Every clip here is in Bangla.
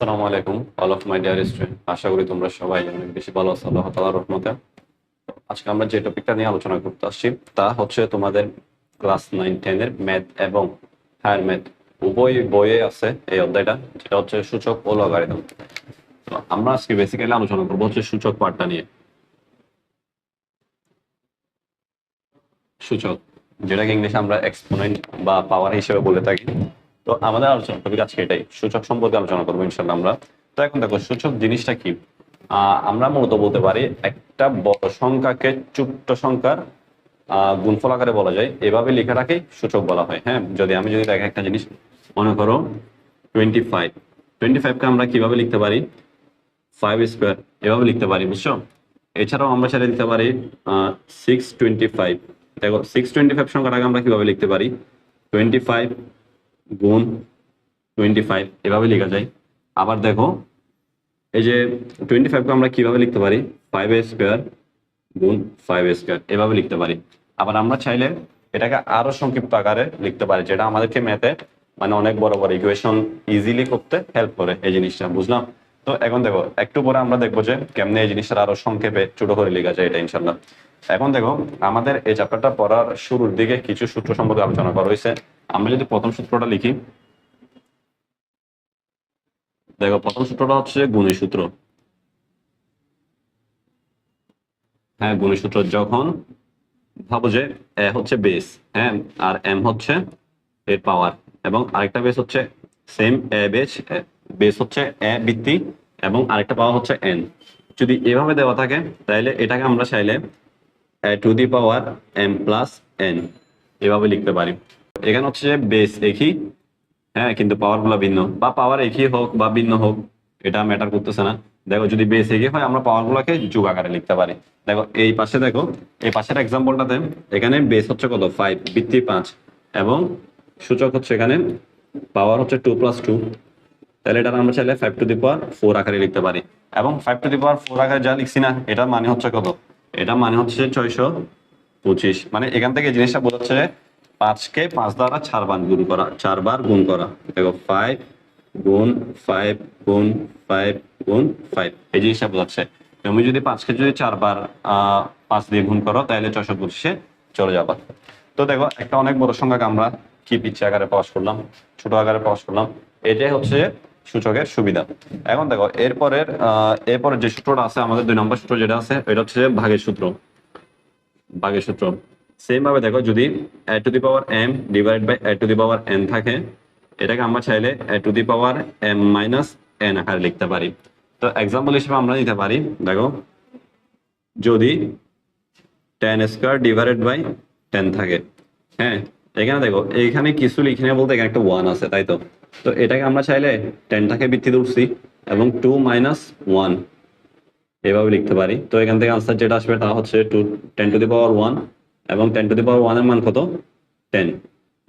আসসালামু আলাইকুম all of my dear student আশা করি তোমরা সবাই অনেক বেশি ভালো আছো, আল্লাহ তাআলার রহমতে। আজকে আমরা যে টপিকটা নিয়ে আলোচনা করতে আসছি, তা হচ্ছে তোমাদের ক্লাস নাইন টেনের ম্যাথ এবং হায়ার ম্যাথ উভয় বইয়ে আছে এই অধ্যায়টা, যেটা হচ্ছে সূচক ও লগারিদম তো আমরা আজকে বেসিক্যালি আলোচনা করব হচ্ছে সূচক পার্টটা নিয়ে। সূচক, যেটাকে ইংলিশে আমরা এক্সপোনেন্ট বা পাওয়ার হিসেবে বলে থাকি। তো আমাদের আলোচনা টপিক আজকে এটাই। সূচক সম্পর্কে আলোচনা করব ইনশাল্লাহ আমরা। তো এখন দেখো, সূচক জিনিসটা কি? আমরা মূলত বলতে পারি একটা বড় সংখ্যাকে ছোট্ট সংখ্যার গুণফল আকারে বলা যায়। এভাবে লেখাটাকে সূচক বলা হয় হ্যাঁ? যদি আমি যদি দেখে একটা জিনিস মনে করো টোয়েন্টি ফাইভ টোয়েন্টি ফাইভকে আমরা কীভাবে লিখতে পারি? ফাইভ স্কোয়ার এভাবে লিখতে পারি, বুঝছ? এছাড়াও আমরা ছেড়ে দিতে পারি সিক্স টোয়েন্টি ফাইভ দেখো সিক্স টোয়েন্টি ফাইভ সংখ্যাটাকে আমরা কীভাবে লিখতে পারি? টোয়েন্টি ফাইভ গুণ টোয়েন্টি ফাইভ এভাবে লেখা যায়। আবার দেখো, এই যে টোয়েন্টি ফাইভকে আমরা কীভাবে লিখতে পারি? ফাইভ স্কোয়ার গুণ ফাইভ স্কোয়ার এভাবে লিখতে পারি। আবার আমরা চাইলে এটাকে আরও সংক্ষিপ্ত আকারে লিখতে পারি, যেটা আমাদেরকে ম্যাথে মানে অনেক বড় বড় ইকুয়েশন ইজিলি করতে হেল্প করে এই জিনিসটা, বুঝলাম? তো এখন দেখো, একটু পরে আমরা দেখব যে কেমনে এই জিনিসটা আরও সংক্ষেপে ছোট করে লেখা যায় এটা ইনশাল্লাহ এখন দেখো, আমাদের এই চ্যাপ্টারটা পড়ার শুরুর দিকে কিছু সূত্র সম্পর্কে আলোচনা করা হয়েছে। আমরা যদি প্রথম সূত্রটা লিখি, দেখো, প্রথম সূত্রটা হচ্ছে গুণের সূত্র। হ্যাঁ গুণের সূত্র যখন ভাবো যে এ হচ্ছে বেস হ্যাঁ আর এম হচ্ছে এর পাওয়ার এবং আরেকটা বেস হচ্ছে সেম এ বেস বেস হচ্ছে এ বৃত্তি, এবং আরেকটা পাওয়ার হচ্ছে এন যদি এভাবে দেওয়া থাকে, তাহলে এটাকে আমরা চাইলে A to the power M plus N এভাবে লিখতে পারি। এখানে হচ্ছে বেস একই হ্যাঁ কিন্তু পাওয়ারগুলা ভিন্ন। বা পাওয়ার একই হোক বা ভিন্ন হোক, এটা ম্যাটার করতেছে না। দেখো, যদি বেস একই হয়, আমরা পাওয়ার গুলাকে যোগ আকারে লিখতে পারি। দেখো, এই পাশে দেখো, এই পাশের এক্সাম্পলটাতে এখানে বেস হচ্ছে কত? ফাইভ ভিত্তি পাঁচ। এবং সূচক হচ্ছে এখানে পাওয়ার হচ্ছে টু প্লাস টু তাহলে এটা আমরা চাইলে five to the power four আকারে লিখতে পারি। এবং five to the power four আকারে যা লিখছি না এটা মানে হচ্ছে কত? এটা মানে হচ্ছে ছয়শো পঁচিশ। মানে এখান থেকে জিনিসটা বোঝাচ্ছে পাঁচকে পাঁচ দ্বারা চারবার গুণ করা চারবার গুণ করা। দেখো ফাইভ গুণ ফাইভ গুণ ফাইভ গুণ ফাইভ এই জিনিসটা বোঝাচ্ছে। তুমি যদি পাঁচকে যদি চারবার পাঁচ দিয়ে গুণ করো তাহলে ছয়শো পঁচিশে চলে যাবা। তো দেখো একটা অনেক বড় সংখ্যাকে আমরা কি পিচ্ছে আকারে প্রকাশ করলাম ছোট আকারে প্রকাশ করলাম। এটাই হচ্ছে সূচকের সুবিধা। এখন দেখো এরপরের আহ, এরপরের যে সূত্রটা আছে আমাদের দুই নম্বর সূত্র যেটা আছে এটা হচ্ছে ভাগের সূত্র। ভাগের সূত্র। সেম ভাবে দেখো যদি A to the power M divide by A to the power N থাকে, এটাকে আমরা চাইলে A to the power M minus N আকারে লিখতে পারি। তো এক্সাম্পল হিসেবে আমরা নিতে পারি, দেখো, যদি ten square divided by ten থাকে। হ্যাঁ এখানে দেখো, এইখানে কিছু লিখে বলতে এখানে একটা ওয়ান আছে, তাই তো? তো এটাকে আমরা চাইলে টেনটাকে ভিত্তি ধরছি এবং টু মাইনাস ওয়ান এভাবে লিখতে পারি। তো এখান থেকে আনসার যেটা আসবে তা হচ্ছে two ten to the power one এবং টেন টু দি পাওয়ার ওয়ানের মান কত? টেন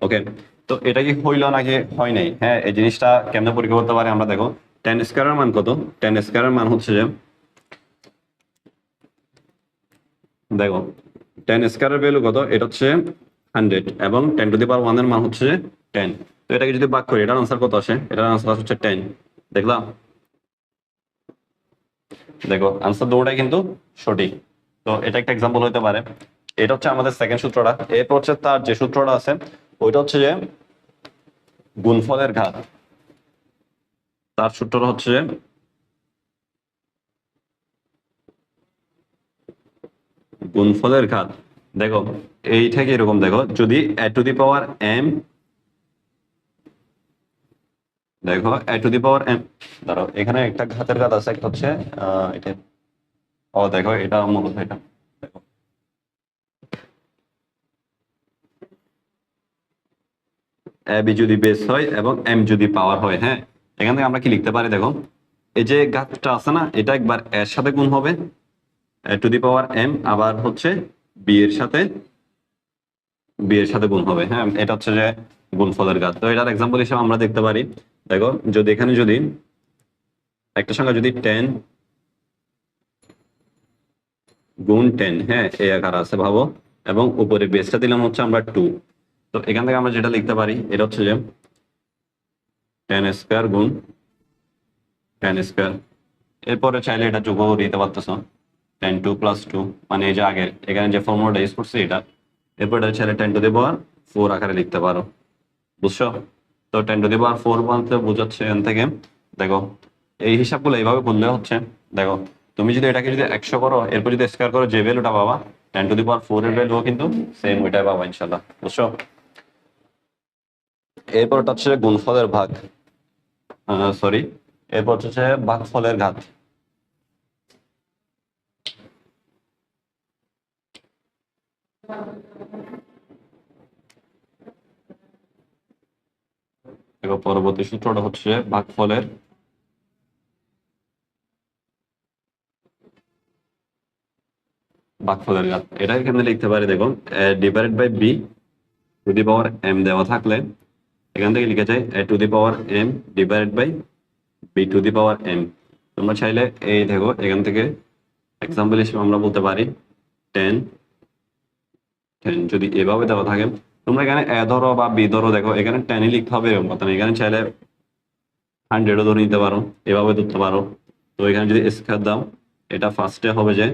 ওকে তো এটা কি হইল নাকি হয় নাই? হ্যাঁ এই জিনিসটা কেমনে পরীক্ষা করতে পারি আমরা দেখো। টেন স্কোয়ারের মান কত? টেন স্কোয়ারের মান হচ্ছে যে, দেখো টেন স্কোয়ারের ভ্যালু কত? এটা হচ্ছে হান্ড্রেড এবং টেন টু দি পাওয়ার ওয়ানের মান হচ্ছে টেন তো এটাকে যদি বাক করি, এটার আনসার কত আসে? এটার আনসার হচ্ছে টেন দেখলাম দেখো আনসার দুটোটাই কিন্তু সঠিক। তো এটা একটা এক্সাম্পল হতে পারে। এটা হচ্ছে আমাদের সেকেন্ড সূত্রটা। এরপর হচ্ছে তার যে সূত্রটা আছে ওইটা হচ্ছে যে গুণফলের ঘাত। তার সূত্রটা হচ্ছে যে গুণফলের ঘাত। দেখো এইটা কি এরকম? দেখো যদি A to the power M দেখো এ টু দি পাওয়ার এম ধরো এখানে একটা ঘাতের ঘাত আছে একটা হচ্ছে আহ, এটা ও দেখো এটা মূলত এটা দেখো এ, বি যদি বেস হয় এবং এম যদি পাওয়ার হয় হ্যাঁ? এখান থেকে আমরা কি লিখতে পারি, দেখো? এই যে গাছটা আছে না, এটা একবার এর সাথে গুণ হবে। টু দি পাওয়ার এম আবার হচ্ছে বি এর সাথে বি এর সাথে গুণ হবে হ্যাঁ? এটা হচ্ছে যে গুণফলের গাছ তো এটার এক্সাম্পল হিসেবে আমরা দেখতে পারি, দেখো, যদি এখানে যদি একটা সংখ্যা যদি টেন গুণ টেন হ্যাঁ? এই আকার আছে, ভাবো। এবং উপরে বেসটা দিলাম হচ্ছে আমরা টু তো এখান থেকে আমরা যেটা লিখতে পারি, এটা হচ্ছে যে টেন স্কোয়ার গুণ টেন স্কোয়ার এরপরে চাইলে এটা যোগ দিতে পারতেছো টেন টু প্লাস টু মানে এই যে আগে, এখানে যে ফর্মুলাটা ইউজ করছি এটা। এরপর এটা চাইলে ten to the power four আকারে লিখতে পারো। বুঝছ? তো ten to the power four বলতে বোঝাচ্ছে এখান থেকে, দেখো, এই হিসাবগুলো এইভাবে করলে হচ্ছে, দেখো, তুমি যদি এটাকে যদি একশো করো, এরপর যদি স্কোয়ার করো, যে ভ্যালুটা পাবা ten to the power four এর ভ্যালুও কিন্তু সেম ওইটাই পাবা ইনশাল্লাহ বুঝছ? এরপরটা হচ্ছে গুণফলের ভাগ। সরি এরপর হচ্ছে ভাগফলের ঘাত। পরবর্তী সূত্রটা হচ্ছে ভাগফলের ভাগফলের ঘাত। এটা এখানে লিখতে পারি দেখো divided by B to the power M দেওয়া থাকলে এখান থেকে লিখে যায় A to the power M divided by B to the power M. তোমরা চাইলে এই দেখো, এখান থেকে এক্সাম্পল হিসেবে আমরা বলতে পারি টেন। টেন যদি এভাবে দেওয়া থাকে, তোমরা এখানে এ ধরো বা বি ধরো, দেখো এখানে টেনই লিখতে হবে এরকম কথা এখানে চাইলে হান্ড্রেডও ধরে নিতে পারো, এভাবে ধরতে পারো। তো এখানে যদি স্কোয়ার দাও, এটা ফার্স্টে হবে যে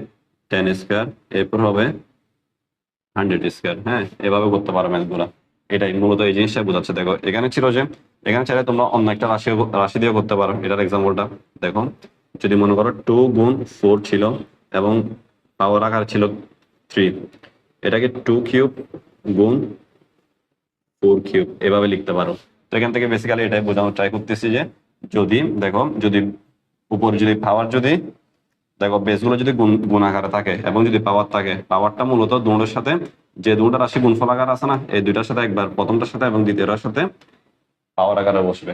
টেন স্কোয়ার এরপর হবে হান্ড্রেড স্কোয়ার হ্যাঁ? এভাবে করতে পারো ম্যাথগুলা এটাই মূলত এই জিনিসটা বোঝাচ্ছে। দেখো, এখানে ছিল যে, এখানে চাইলে তোমরা অন্য একটা রাশি রাশি দিয়ে করতে পারো। এটার এক্সাম্পলটা দেখো, যদি মনে করো টু গুণ ফোর ছিল এবং পাওয়ার আকার ছিল থ্রি এটাকে টু কিউব গুণ ফোর কিউব এভাবে লিখতে পারো। তো এখান থেকে বেসিক্যালি এটাই বোঝানোর ট্রাই করতেছি যে, যদি, দেখো, যদি উপর যদি পাওয়ার যদি, দেখো বেসগুলো যদি গুণ, গুণাকারে থাকে এবং যদি পাওয়ার থাকে পাওয়ারটা মূলত দুটোর সাথে যে দুটো রাশি গুণফল আকার আছে না, এই দুইটার সাথে একবার, প্রথমটার সাথে এবং দ্বিতীয়টার সাথে পাওয়ার আকারে বসবে।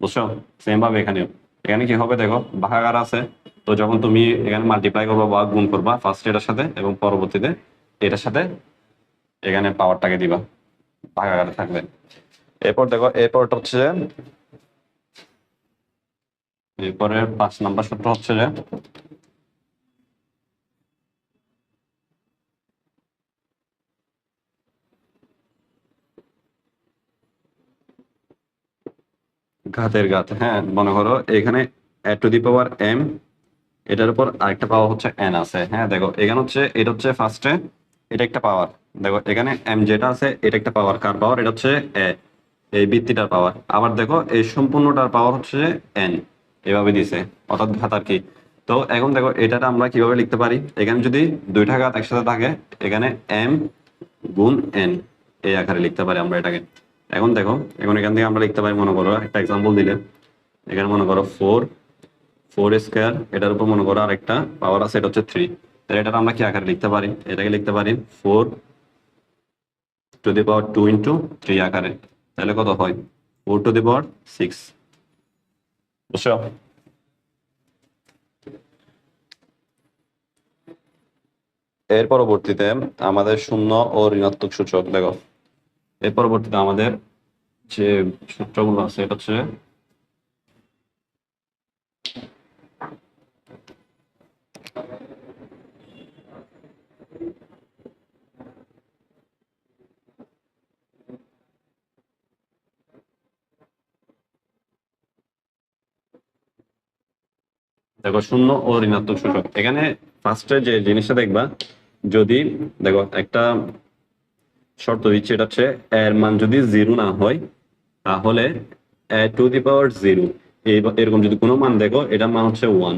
বুঝছ? সেম ভাবে এখানেও। এখানে কি হবে দেখো ভাগাকার আছে, তো যখন তুমি এখানে মাল্টিপ্লাই করবা বা গুণ করবা ফার্স্ট এটার সাথে এবং পরবর্তীতে এটার সাথে এখানে পাওয়ারটাকে দিবা। ভাগাকারে থাকবে। এরপর দেখো, এরপরটা হচ্ছে যে এরপরে পাঁচ নাম্বার সূত্র হচ্ছে যে ঘাতের ঘাত হ্যাঁ মনে করো এখানে এ টু দি পাওয়ার এম এটার উপর আরেকটা পাওয়ার হচ্ছে এন আছে হ্যাঁ দেখো, এখানে হচ্ছে, এটা হচ্ছে ফার্স্টে এটা একটা পাওয়ার দেখো, এখানে এম যেটা আছে, এটা একটা পাওয়ার কার পাওয়ার এটা হচ্ছে এ এই বৃত্তিটার পাওয়ার আবার দেখো, এই সম্পূর্ণটার পাওয়ার হচ্ছে এন এভাবে দিছে, অর্থাৎ ঘাত আর কি, তো এখন দেখো এটাটা আমরা কীভাবে লিখতে পারি, এখানে যদি দুইটা ঘাত একসাথে থাকে, এখানে এম গুণ এন এই আকারে লিখতে পারি আমরা এটাকে এখন দেখো, এখন এখান থেকে আমরা লিখতে পারি মনে করো, একটা এক্সাম্পল দিলে। এখানে মনে করো ফোর ফোর স্কোয়ার এটার উপর মনে করো আরেকটা পাওয়ার আছে, এটা হচ্ছে থ্রি তাহলে এটা আমরা কি আকারে লিখতে পারি? এটাকে লিখতে পারি four to the power two into three আকারে। তাহলে কত হয়? Four to the power six বুঝছ? এর পরবর্তীতে আমাদের শূন্য ও ঋণাত্মক সূচক, দেখো। এর পরবর্তীতে আমাদের যে সূত্রগুলো আছে, এটা হচ্ছে দেখো, শূন্য ও ঋণাত্মক সূচক। এখানে ফার্স্টে যে জিনিসটা দেখবা, যদি দেখো একটা শর্ত দিচ্ছে এটা হচ্ছে এর মান যদি জিরো না হয়, তাহলে এ টু দি পাওয়ার জিরো। এরকম যদি কোনো মান দেখো, এটার মান হচ্ছে ওয়ান।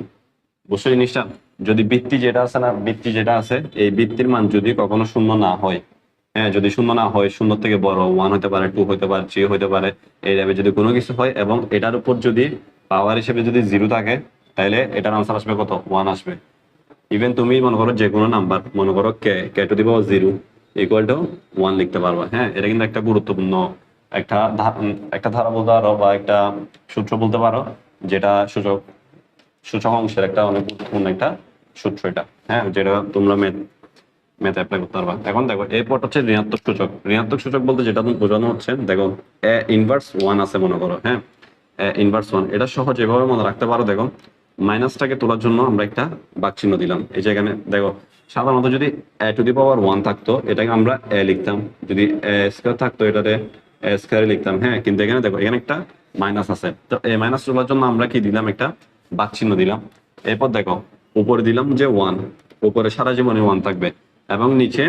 বুঝছ জিনিসটা? যদি বৃত্তি যেটা আছে না, বৃত্তি যেটা আছে, এই বৃত্তির মান যদি কখনো শূন্য না হয় হ্যাঁ যদি শূন্য না হয় শূন্য থেকে বড়, ওয়ান হতে পারে, টু হতে পারে, থ্রি হতে পারে, এই টাইপের যদি কোনো কিছু হয়, এবং এটার উপর যদি পাওয়ার হিসেবে যদি জিরো থাকে তাহলে এটার আনসার আসবে কত? ওয়ান আসবে। ইভেন তুমি মনে করো যে কোনো নাম্বার মনে করো কে K to the power zero equal to one লিখতে পারবা হ্যাঁ? এটা কিন্তু একটা গুরুত্বপূর্ণ একটা একটা ধারা বলতে পারো বা একটা সূত্র বলতে পারো, যেটা সূচক সূচক অংশের একটা অনেক গুরুত্বপূর্ণ একটা সূত্র এটা হ্যাঁ? যেটা তোমরা ম্যাথ অ্যাপ্লাই করতে পারবা। এখন দেখো, এরপর হচ্ছে ঋণাত্মক সূচক। ঋণাত্মক সূচক বলতে যেটা বোঝানো হচ্ছে, দেখো এ ইনভার্স ওয়ান আছে মনে করো হ্যাঁ? ইনভার্স ওয়ান এটা সহজ এভাবে মনে রাখতে পারো, দেখো মাইনাসটাকে তোলার জন্য আমরা একটা বাক চিহ্ন দিলাম। এই যে এখানে, দেখো সাধারণত যদি A to the power one থাকতো, এটাকে আমরা এ লিখতাম। যদি এ স্কোয়ার থাকতো, এটাতে এ স্কোয়ার লিখতাম। হ্যাঁ কিন্তু এখানে দেখো, এখানে একটা মাইনাস আছে। তো এই মাইনাস তোলার জন্য আমরা কি দিলাম? একটা বাক চিহ্ন দিলাম। এরপর দেখো, উপরে দিলাম যে ওয়ান। উপরে সারা জীবনে ওয়ান থাকবে। এবং নিচে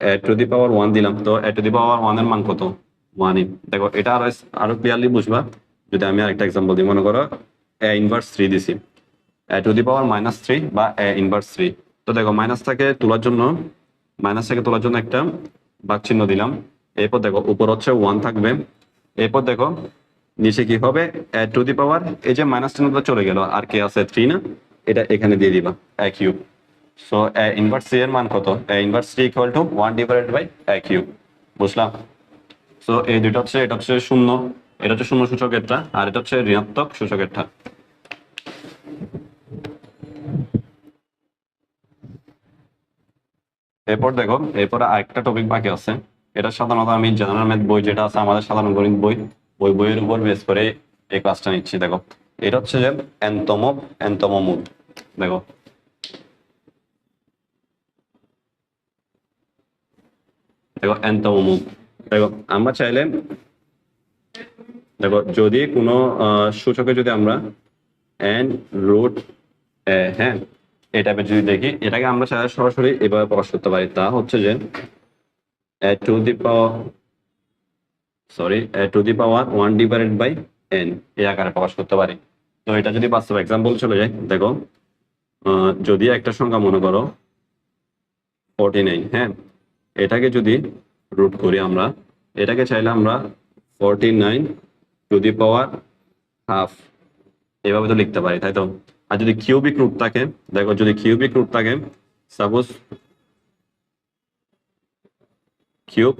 এ টু দি পাওয়ার ওয়ান দিলাম। তো এ টু দি পাওয়ার ওয়ানের মান কত? ওয়ানই। দেখো, এটা আরও আরও ক্লিয়ারলি বুঝবা। যদি আমি আরেকটা এক্সাম্পল দিই, মনে করো, এ ইনভার্স থ্রি দিছি। To the power minus three বা এ ইনভার্স থ্রি তো দেখো মাইনাস থেকে তোলার জন্য মাইনাস থেকে তোলার জন্য একটা বাক চিহ্ন দিলাম। এরপর দেখো, উপর হচ্ছে ওয়ান থাকবে। এরপর দেখো, নিচে কি হবে? টু দি পাওয়ার এই যে মাইনাস চিহ্নটা চলে গেল, আর কে আছে? থ্রি না? এটা এখানে দিয়ে দিবা A cube so A inverse three এর মান কত? A inverse three equal to one divided by A cube বুঝলাম? সো এই দুইটা হচ্ছে, এটা হচ্ছে শূন্য। এটা হচ্ছে শূন্য সূচকেরটা, আর এটা হচ্ছে ঋণাত্মক সূচকেরটা। এরপর দেখো, এরপর আরেকটা টপিক বাকি আছে। এটা সাধারণত আমি জেনারেল ম্যাথ বই যেটা আছে, আমাদের সাধারণ গণিত বই, ওই বইয়ের উপর বেস করে এই ক্লাসটা নিচ্ছি, দেখো। এটা হচ্ছে যে এনতম এনতম মূল, দেখো। দেখো, এনতম মূল। দেখো, আমরা চাইলে, দেখো, যদি কোনো সূচকে যদি আমরা এন রুট হ্যাঁ? এই টাইপের যদি দেখি, এটাকে আমরা সরাসরি এভাবে প্রকাশ করতে পারি। তা হচ্ছে যে to the power sorry to the power one divided by N এই আকারে প্রকাশ করতে পারি। তো এটা যদি বাস্তব এক্সাম্পল চলে যায়, দেখো যদি একটা সংখ্যা মনে করো ফোরটি নাইন হ্যাঁ এটাকে যদি রুট করি আমরা, এটাকে চাইলে আমরা forty nine to the power half এভাবে তো লিখতে পারি, তাই তো? আর যদি কিউবিক রুট থাকে, দেখো যদি কিউবিক রুট থাকে suppose cube,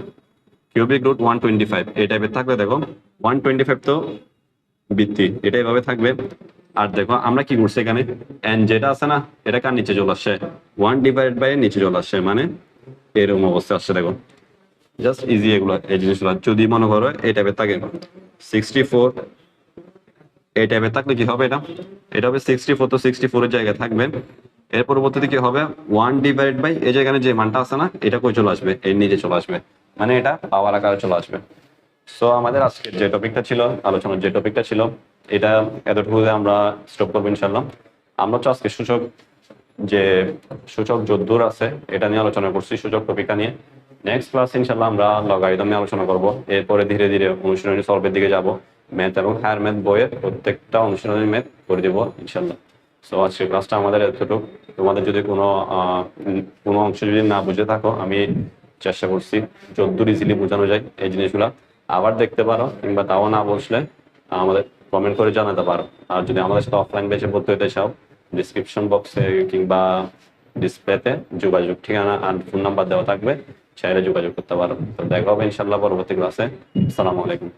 cubic root one twenty five এই টাইপের থাকবে দেখো ওয়ান টোয়েন্টি ফাইভ তো বৃত্তি, এটা এভাবে থাকবে। আর দেখো আমরা কি করছি এখানে? এন যেটা আছে না, এটা কার নিচে চলে আসছে? ওয়ান ডিভাইড বাই নিচে চলে আসছে মানে এরকম অবস্থা আসছে দেখো। জাস্ট ইজি এগুলো, এই জিনিসগুলো। যদি মনে করো এই টাইপের থাকে সিক্সটি ফোর এই টাইপের থাকলে কি হবে এটা? এটা হবে সিক্সটি ফোর তো সিক্সটি ফোরের জায়গায় থাকবে। এর পরবর্তীতে কি হবে? ওয়ান ডিভাইড বাই এই জায়গায় যে মানটা আছে না, এটা কই চলে আসবে? এর নিচে চলে আসবে। মানে এটা পাওয়ার আকারে চলে আসবে। সো আমাদের আজকের যে টপিকটা ছিল, আলোচনার যে টপিকটা ছিল, এটা এতটুকুতে আমরা স্টপ করব ইনশাল্লাহ আমরা হচ্ছে আজকে সূচক যে সূচক যদ্দূর আছে, এটা নিয়ে আলোচনা করছি, সূচক টপিকটা নিয়ে। নেক্সট ক্লাস ইনশাল্লাহ আমরা লগারিদম নিয়ে আলোচনা করব। এরপরে ধীরে ধীরে অনুশীলনী সলভের দিকে যাব। ম্যাথ এবং হায়ার ম্যাথ বইয়ের প্রত্যেকটা অনুশীলনী ম্যাথ করে দেবো, ইনশাল্লাহ। সো আজকের ক্লাসটা আমাদের এতটুকু। তোমাদের যদি কোনো কোনো অংশ যদি না বুঝে থাকো, আমি চেষ্টা করছি যদ্দূর ইজিলি বোঝানো যায় এই জিনিসগুলা। আবার দেখতে পারো, কিংবা তাও না বসলে, আমাদের কমেন্ট করে জানাতে পারো। আর যদি আমাদের সাথে অফলাইন বেচে ভর্তি হতে চাও ডিসক্রিপশন বক্সে কিংবা ডিসপ্লেতে যোগাযোগ ঠিকানা আর ফোন নাম্বার দেওয়া থাকবে, চাইলে যোগাযোগ করতে পারো। তো দেখা হবে ইনশাল্লাহ পরবর্তী ক্লাসে আসসালামু আলাইকুম।